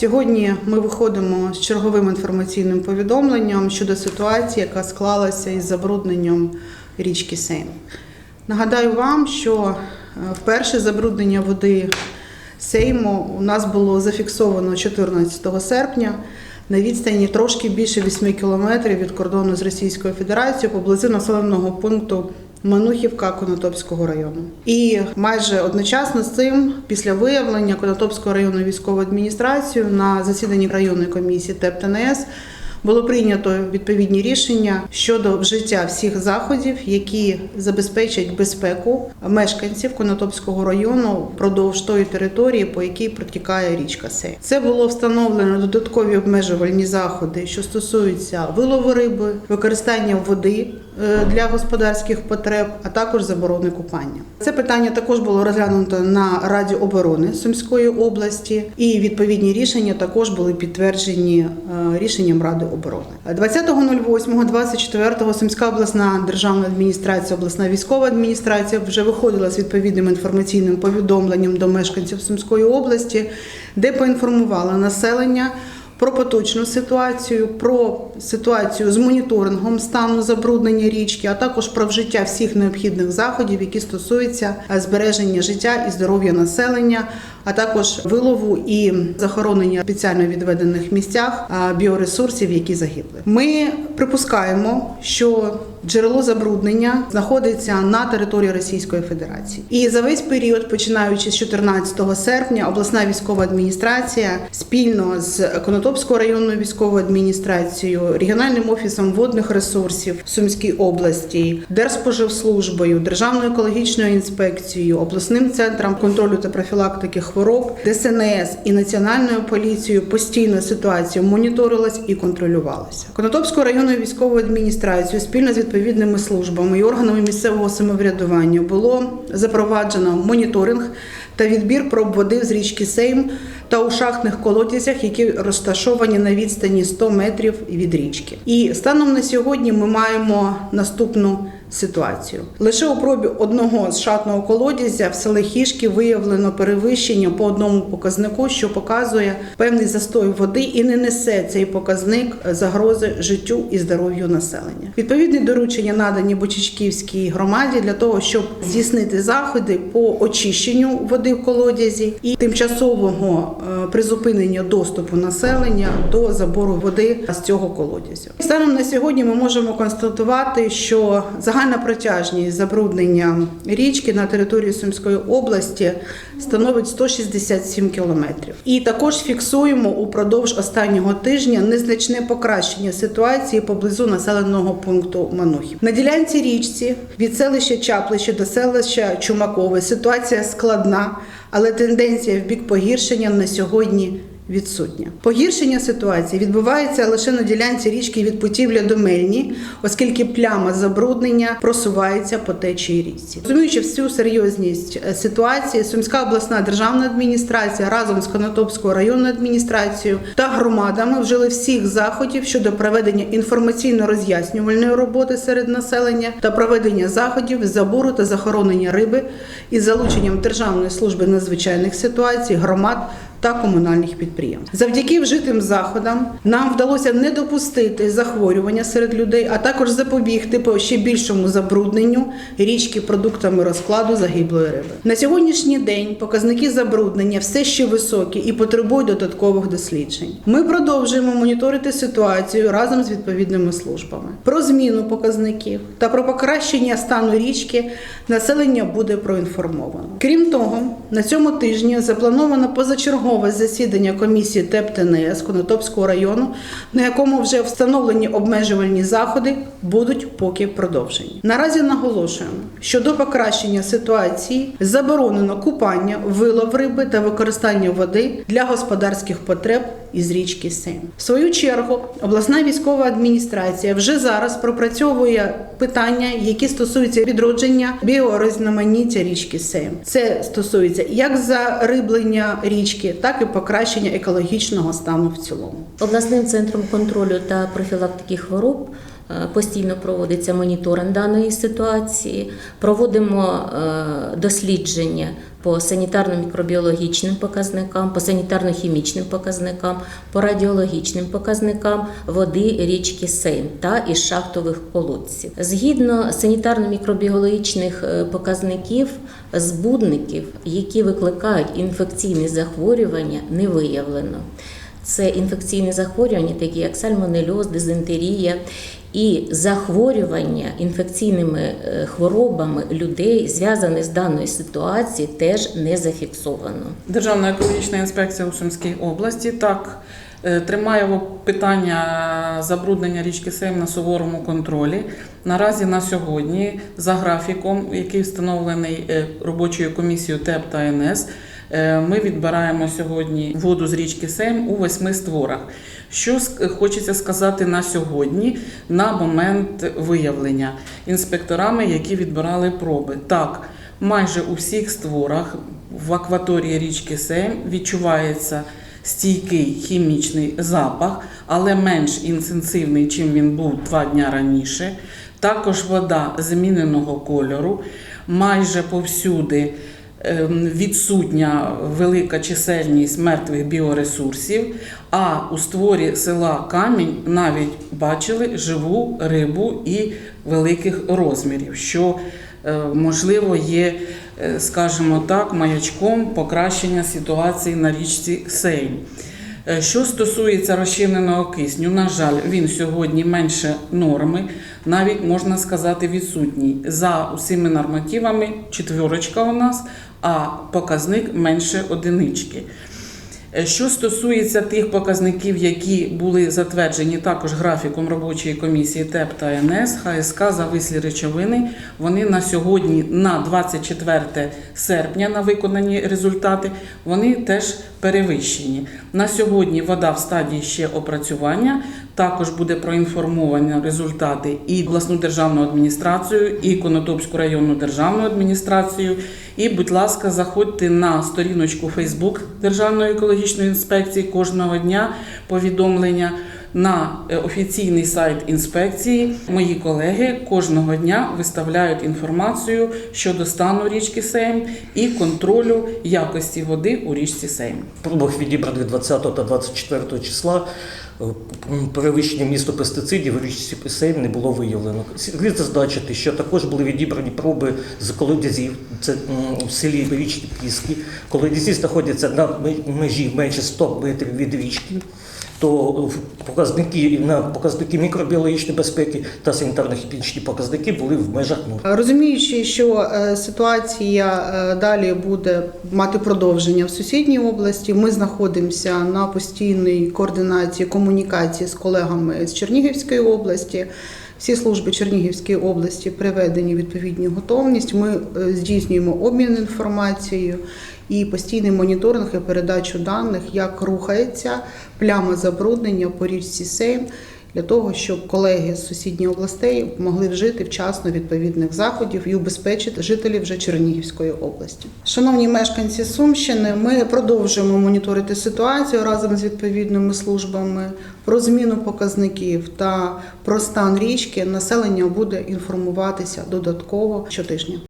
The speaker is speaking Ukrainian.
Сьогодні ми виходимо з черговим інформаційним повідомленням щодо ситуації, яка склалася із забрудненням річки Сейм. Нагадаю вам, що е, вперше забруднення води Сейму у нас було зафіксовано 14 серпня на відстані трошки більше 8 кілометрів від кордону з Російською Федерацією поблизу населеного пункту Манухівка Конотопського району. І майже одночасно з цим, після виявлення Конотопського району військової адміністрації на засіданні районної комісії ТЕП ТНС було прийнято відповідні рішення щодо вжиття всіх заходів, які забезпечать безпеку мешканців Конотопського району впродовж тої території, по якій протікає річка Сей. Це було встановлено додаткові обмежувальні заходи, що стосуються вилову риби, використання води е, для господарських потреб, а також заборони купання. Це питання також було розглянуто на Раді оборони Сумської області, і відповідні рішення також були підтверджені е, рішенням Ради оборони. 20.08.24 Сумська обласна державна адміністрація, обласна військова адміністрація вже виходила з відповідним інформаційним повідомленням до мешканців Сумської області, де поінформувала населення. Про поточну ситуацію, про ситуацію з моніторингом стану забруднення річки, а також про вжиття всіх необхідних заходів, які стосуються збереження життя і здоров'я населення, а також вилову і захоронення спеціально відведених місцях біоресурсів, які загибли. Ми припускаємо, що джерело забруднення знаходиться на території Російської Федерації, і за весь період, починаючи з 14 серпня, обласна військова адміністрація спільно з Конотопською районною військовою адміністрацією, регіональним офісом водних ресурсів Сумській області, Держспоживслужбою, Державною екологічною інспекцією, обласним центром контролю та профілактики хвороб, ДСНС і національною поліцією постійно ситуація моніторилась і контролювалася. Конотопською районною військовою адміністрацією спільно з відповідними службами і органами місцевого самоврядування було запроваджено моніторинг та відбір проб води з річки Сейм та у шахтних колодязях, які розташовані на відстані 100 метрів від річки. І станом на сьогодні ми маємо наступну ситуацію. Лише у пробі одного з шатного колодязя в селі Хішки виявлено перевищення по одному показнику, що показує певний застой води і не несе цей показник загрози життю і здоров'ю населення. Відповідні доручення надані Бочичківській громаді для того, щоб здійснити заходи по очищенню води в колодязі і тимчасового е, призупинення доступу населення до забору води з цього колодязю. Станом на сьогодні ми можемо констатувати, що загальна протяжність забруднення річки на території Сумської області становить 167 кілометрів. І також фіксуємо упродовж останнього тижня незначне покращення ситуації поблизу населеного пункту Манухів. На ділянці річці від селища Чаплище до селища Чумакове ситуація складна, але тенденція в бік погіршення на сьогодні відсутня. Погіршення ситуації відбувається лише на ділянці річки від Путівля до Мельні, оскільки пляма забруднення просувається по течії річці. Розуміючи всю серйозність е, ситуації, Сумська обласна державна адміністрація разом з Конотопською районною адміністрацією та громадами вжили всіх заходів щодо проведення інформаційно-роз'яснювальної роботи серед населення та проведення заходів з забору та захоронення риби із залученням Державної служби надзвичайних ситуацій, громад та комунальних підприємств. Завдяки вжитим заходам нам вдалося не допустити захворювання серед людей, а також запобігти по ще більшому забрудненню річки продуктами розкладу загиблої риби. На сьогоднішній день показники забруднення все ще високі і потребують додаткових досліджень. Ми продовжуємо моніторити ситуацію разом з відповідними службами. Про зміну показників та про покращення стану річки населення буде проінформовано. Крім того, на цьому тижні заплановано позачергове засідання комісії ТЕПТНС Конотопського району, на якому вже встановлені обмежувальні заходи будуть поки продовжені. Наразі наголошуємо, що до покращення ситуації заборонено купання, вилов риби та використання води для господарських потреб із річки Сейм. В свою чергу обласна військова адміністрація вже зараз пропрацьовує питання, які стосуються відродження біорізноманіття річки Сейм. Це стосується як зариблення річки, так і покращення екологічного стану в цілому. Обласним центром контролю та профілактики хвороб е, постійно проводиться моніторинг даної ситуації. Проводимо е, дослідження по санітарно-мікробіологічним показникам, по санітарно-хімічним показникам, по радіологічним показникам води річки Сейм та із шахтових колодців. Згідно санітарно-мікробіологічних е, показників, збудників, які викликають інфекційні захворювання, не виявлено. Це інфекційні захворювання, такі як сальмонельоз, дизентерія і захворювання інфекційними е, хворобами людей, зв'язані з даною ситуацією, теж не зафіксовано. Державна екологічна інспекція у Сумській області так е, тримає питання забруднення річки Сейм на суворому контролі. Наразі на сьогодні, за графіком, який встановлений е, робочою комісією ТЕП та НС, ми відбираємо сьогодні воду з річки Сейм у восьми створах. Що хочеться сказати на сьогодні, на момент виявлення інспекторами, які відбирали проби. Так, майже у всіх створах в акваторії річки Сейм відчувається стійкий хімічний запах, але менш інтенсивний, чим він був два дні раніше. Також вода зміненого кольору, майже повсюди відсутня велика чисельність мертвих біоресурсів. А у створі села Камінь навіть бачили живу рибу і великих розмірів, що е, можливо є, е, скажімо так, маячком покращення ситуації на річці Сейм. Е, Що стосується розчиненого кисню, на жаль, він сьогодні менше норми, навіть можна сказати відсутній. За усіма нормативами четвірочка у нас, а показник менше одинички. Е, Що стосується тих показників, які були затверджені також графіком робочої комісії ТЕП та НС, ХСК завислі речовини, вони на сьогодні, на 24 серпня, на виконані результати, вони теж перевищені. На сьогодні вода в стадії ще опрацювання. Також буде проінформовано результати і обласну державну адміністрацію, і Конотопську районну державну адміністрацію. І, будь ласка, заходьте на сторіночку Facebook Державної екологічної інспекції кожного дня повідомлення на е, офіційний сайт інспекції. Мої колеги кожного дня виставляють інформацію щодо стану річки Сейм і контролю якості води у річці Сейм. пробах відібраних 20 та 24 числа перевищення місту пестицидів у річці Сейм не було виявлено. Слід зазначити, що також були відібрані проби з колодязів, це в селі річні Піски. Колодязі знаходяться на ме- межі менше 100 метрів від річки. То е, показники на показники мікробіологічної безпеки та санітарно-хімічні показники були в межах норм. Розуміючи, що е, ситуація е, далі буде мати продовження в сусідній області, ми знаходимося на постійній координації комунікації з колегами з Чернігівської області. Всі служби Чернігівської області приведені відповідні готовність. Ми е, здійснюємо обмін інформацією і постійний моніторинг і передачу даних, як рухається пляма забруднення по річці Сейм для того, щоб колеги з сусідніх областей могли вжити вчасно відповідних заходів і убезпечити жителів вже Чернігівської області. Шановні мешканці Сумщини, ми продовжуємо моніторити ситуацію разом з відповідними службами про зміну показників та про стан річки. Населення буде інформуватися додатково щотижня.